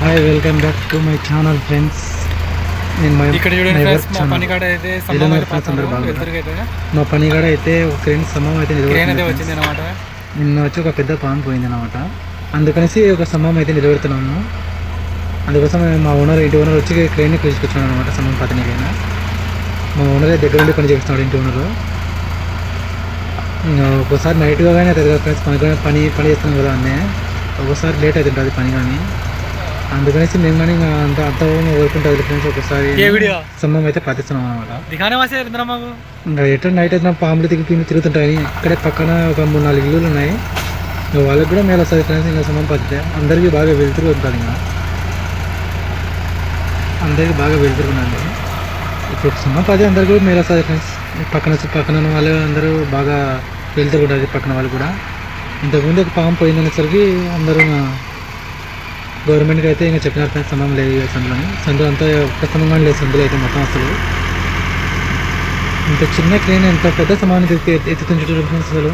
Hi welcome back to my channel friends నేను మా ఇక్కడ చూడండి ఫ్రెండ్స్ మా. పని కాడ అయితే మా పని కాడ అయితే ఒక క్రెయిన్ స్తంభం అయితే క్రేన్ అయితే వచ్చింది అనమాట నిన్న వచ్చి ఒక పెద్ద పాము పోయింది అనమాట అందుకనేసి ఒక స్తంభం అయితే నిలబెడుతున్నాము. అందుకోసం మా ఓనర్ ఇంటి ఓనర్ వచ్చి క్రెయిన్ తీసుకొచ్చాను అనమాట స్తంభం పతనికైనా మా ఓనర్ దగ్గర ఉండి పని చేస్తున్నాడు ఇంటి ఓనరు ఒక్కోసారి నైట్ కానీ అవుతుంది కదా ఫ్రెండ్స్ పని పని పని చేస్తున్నాం కదా అన్నీ. ఒక్కోసారి లేట్ అవుతుంటుంది పని కానీ. అందుకనేసి మేము కానీ అంత అంత వర్క్ ఉంటుంది ఫ్రెండ్స్ వీడియో? స్తంభం అయితే పాటిస్తున్నాం అనమాట దిగానే వాసే ఇంద్రా మాకు? ఇంకా ఎటు నైట్ అయితే పాములు తిరిగి తిరిగి తిరుగుతుంటాయి. అక్కడే పక్కన ఒక మూడు నాలుగు ఇల్లులు ఉన్నాయి. వాళ్ళకి కూడా మేలు వస్తుంది ఫ్రెండ్స్ ఇంకా సమయం పడితే అందరికీ బాగా వెళ్తురు ఉంటుంది ఇంకా. అందరికీ బాగా వెళ్తురు ఉన్నది ఇప్పుడు సమయం పది అందరికీ కూడా మేలు వస్తుంది ఫ్రెండ్స్ పక్కన పక్కన వాళ్ళు అందరూ బాగా వెళ్తురు ఉంటుంది పక్కన వాళ్ళు కూడా. ఇంతకుముందు ఒక పాము పోయిందనేసరికి అందరూ గవర్నమెంట్కి అయితే ఇంకా చెప్పినారు ఫ్రెండ్స్ సమయం లేదు ఈ సందులోని సందు అంతా ఒక్క సమయం లేదు సందులో అయితే మొత్తం అసలు. ఇంత చిన్న క్రేన్ ఎంత పెద్ద సమానం ఎత్తి ఎత్తుతుంది చూడండి అసలు.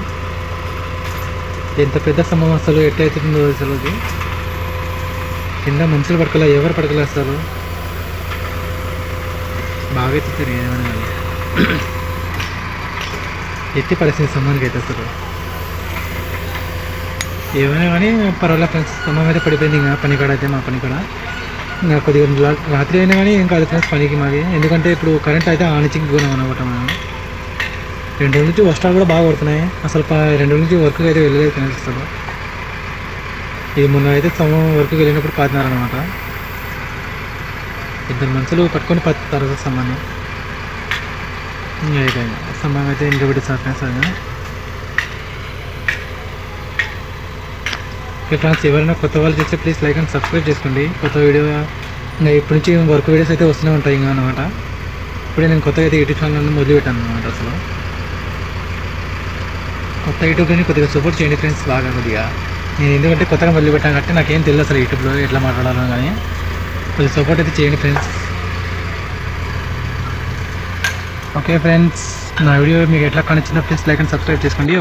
ఎంత పెద్ద సమం అసలు ఎట్లా ఎత్తుతుందో అసలు అది. కింద మనుషులు పడకల ఎవరు పడకలే అసలు. బాగా ఎత్తుతారు ఏమైనా ఎత్తి పడేసింది సమ్మానికి అయితే అసలు. ఏమైనా కానీ పర్వాలేదు ఫ్రెండ్స్ స్తంభం అయితే పడిపోయింది. ఇంకా పని కాడ అయితే మా పని కాడ. ఇంకా కొద్దిగా రాత్రి అయినా కానీ ఏం కాదు ఫ్రెండ్స్ పనికి మాది ఎందుకంటే ఇప్పుడు కరెంట్ అయితే ఆనిచ్చి పోయినాం అనమాట మనం. రెండు రోజుల నుంచి వర్షాలు కూడా బాగా పడుతున్నాయి. అసలు రెండు రోజుల నుంచి వర్క్ అయితే వెళ్ళలేదు ఫ్రెండ్స్ అసలు. ఇది మొన్న అయితే సమయం వర్క్ వెళ్ళినప్పుడు పాతినారనమాట ఇద్దరు మనుషులు పట్టుకొని పత్తారు స్తంభాన్ని ఇంకా అయిపోయింది. స్తంభం అయితే ఇంకా సార్ ఫ్రెండ్స్ ఓకే ఫ్రెండ్స్ ఎవరైనా కొత్త వాళ్ళు చేస్తే ప్లీజ్ లైక్ అండ్ సబ్స్క్రైబ్ చేసుకోండి. కొత్త వీడియో ఇంకా ఇప్పటి నుంచి వర్క్ వీడియోస్ అయితే వస్తూనే ఉంటాయి ఇంకా అనమాట ఇప్పుడే నేను కొత్తగా అయితే యూట్యూబ్ ఛానల్ మొదలుపెట్టాను అనమాట అసలు. కొత్త యూట్యూబ్ని కొద్దిగా సపోర్ట్ చేయండి ఫ్రెండ్స్ బాగా కొద్దిగా. నేను ఎందుకంటే కొత్తగా మొదలుపెట్టాను కాబట్టి నాకేం తెలియదు అసలు యూట్యూబ్లో ఎట్లా మాట్లాడాలో కానీ. కొద్దిగా సపోర్ట్ అయితే చేయండి ఫ్రెండ్స్. ఓకే ఫ్రెండ్స్ నా వీడియో మీకు ఎట్లా కనిచ్చిందో ప్లీజ్ లైక్ అండ్ సబ్స్క్రైబ్ చేసుకోండి.